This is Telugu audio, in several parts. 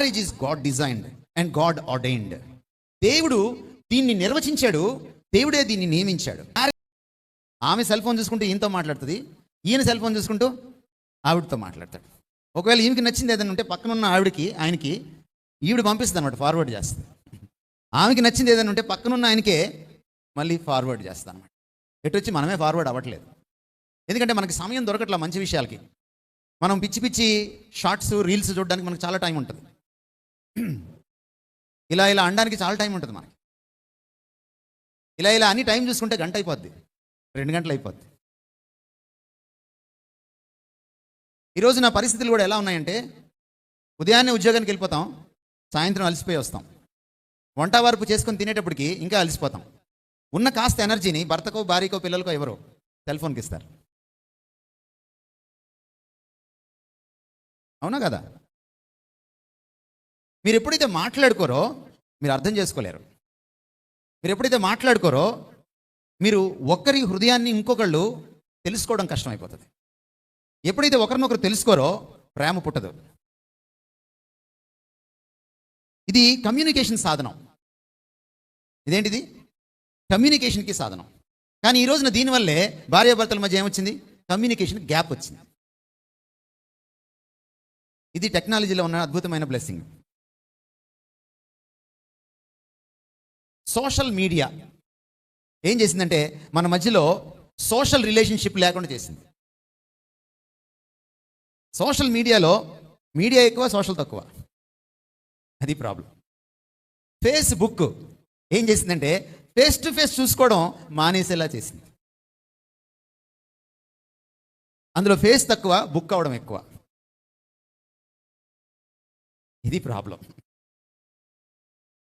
Marriage is god designed and god ordained దేవుడు దీన్ని నిర్వచించాడు దేవుడే దీన్ని నియమించాడు. ఆమె సెల్ ఫోన్ చూసుకుంటూ ఈయనతో మాట్లాడుతుంది. ఈయన సెల్ ఫోన్ చూసుకుంటూ ఆవిడతో మాట్లాడతాడు. ఒకవేళ ఈయనకి నచ్చింది ఏదైనా ఉంటే పక్కన ఉన్న ఆవిడకి ఆయనకి ఈవిడ పంపిస్తుంది అనమాట ఫార్వర్డ్ చేస్తుంది. ఆమెకి నచ్చింది ఏదైనా ఉంటే పక్కన ఉన్న ఆయనకే మళ్ళీ ఫార్వర్డ్ చేస్తాను అనమాట ఎటు వచ్చి మనమే ఫార్వర్డ్ అవ్వట్లేదు. ఎందుకంటే మనకి సమయం దొరకట్లా మంచి విషయాలకి. మనం పిచ్చి పిచ్చి షార్ట్స్ రీల్స్ చూడడానికి మనకు చాలా టైం ఉంటుంది. ఇలా ఇలా అనడానికి చాలా టైం ఉంటుంది మనకి. ఇలా ఇలా అన్ని టైం చూసుకుంటే గంట అయిపోద్ది. రెండు గంటలు అయిపోద్ది. ఈరోజు నా పరిస్థితులు కూడా ఎలా ఉన్నాయంటే ఉదయాన్నే ఉద్యోగానికి వెళ్ళిపోతాం సాయంత్రం అలసిపోయి వస్తాం. వంట వరపు చేసుకొని తినేటప్పటికి ఇంకా అలసిపోతాం. ఉన్న కాస్త ఎనర్జీని భర్తకో భార్యకో పిల్లలకో ఎవరో సెల్ ఫోన్కి ఇస్తారు. అవునా కదా? మీరు ఎప్పుడైతే మాట్లాడుకోరో మీరు అర్థం చేసుకోలేరు. మీరు ఎప్పుడైతే మాట్లాడుకోరో మీరు ఒకరి హృదయాన్ని ఇంకొకళ్ళు తెలుసుకోవడం కష్టమైపోతుంది. ఎప్పుడైతే ఒకరినొకరు తెలుసుకోరో ప్రేమ పుట్టదు. ఇది కమ్యూనికేషన్ సాధనం. ఇదేంటిది? కమ్యూనికేషన్కి సాధనం. కానీ ఈ రోజున దీనివల్లే భార్యాభర్తల మధ్య ఏమొచ్చింది? కమ్యూనికేషన్ గ్యాప్ వచ్చింది. ఇది టెక్నాలజీలో ఉన్న అద్భుతమైన బ్లెస్సింగ్. Social media. ఏం చేసిందంటే మన మధ్యలో సోషల్ రిలేషన్షిప్ లేకుండా చేసింది. సోషల్ మీడియాలో మీడియా ఎక్కువ సోషల్ తక్కువ. అది ప్రాబ్లం. ఫేస్బుక్ ఏం చేసిందంటే ఫేస్ టు ఫేస్ చూసుకోవడం మానేసేలా చేసింది. అందులో ఫేస్ తక్కువ బుక్ అవడం ఎక్కువ. ఇది ప్రాబ్లం.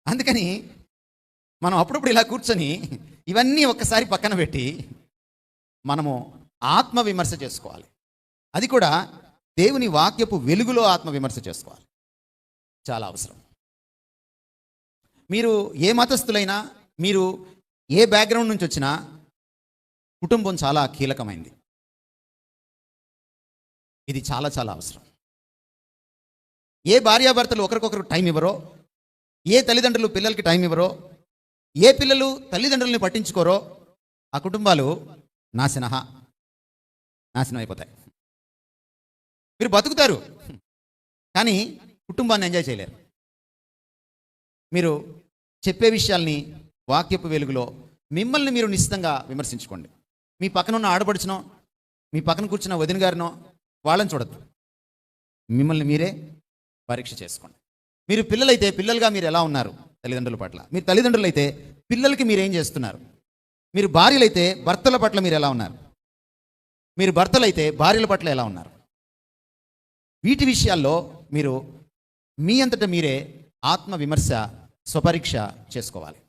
అందుకని మనం అప్పుడప్పుడు ఇలా కూర్చొని ఇవన్నీ ఒక్కసారి పక్కన పెట్టి మనము ఆత్మ విమర్శ చేసుకోవాలి. అది కూడా దేవుని వాక్యపు వెలుగులో ఆత్మ విమర్శ చేసుకోవాలి. చాలా అవసరం. మీరు ఏ మతస్థులైనా మీరు ఏ బ్యాక్గ్రౌండ్ నుంచి వచ్చినా కుటుంబం చాలా కీలకమైంది. ఇది చాలా చాలా అవసరం. ఏ భార్యాభర్తలు ఒకరికొకరు టైం ఇవ్వరో ఏ తల్లిదండ్రులు పిల్లలకి టైం ఇవ్వరో ఏ పిల్లలు తల్లిదండ్రుల్ని పట్టించుకోరో ఆ కుటుంబాలు నాశన నాశనం అయిపోతాయి మీరు బతుకుతారు కానీ కుటుంబాన్ని ఎంజాయ్ చేయలేరు. మీరు చెప్పే విషయాల్ని వాక్యపు వెలుగులో మిమ్మల్ని మీరు నిశ్చితంగా విమర్శించుకోండి. మీ పక్కన ఉన్న ఆడపడుచునో మీ పక్కన కూర్చున్న వదిన గారినో వాళ్ళని చూడద్దు. మిమ్మల్ని మీరే పరీక్ష చేసుకోండి. మీరు పిల్లలైతే పిల్లలుగా మీరు ఎలా ఉన్నారు? తల్లిదండ్రుల పట్ల. మీరు తల్లిదండ్రులు అయితే పిల్లలకి మీరు ఏం చేస్తున్నారు? మీరు భార్యలైతే భర్తల పట్ల మీరు ఎలా ఉన్నారు? మీరు భర్తలైతే భార్యల పట్ల ఎలా ఉన్నారు? వీటి విషయాల్లో మీరు మీ అంతటా మీరే ఆత్మ విమర్శ స్వపరీక్ష చేసుకోవాలి.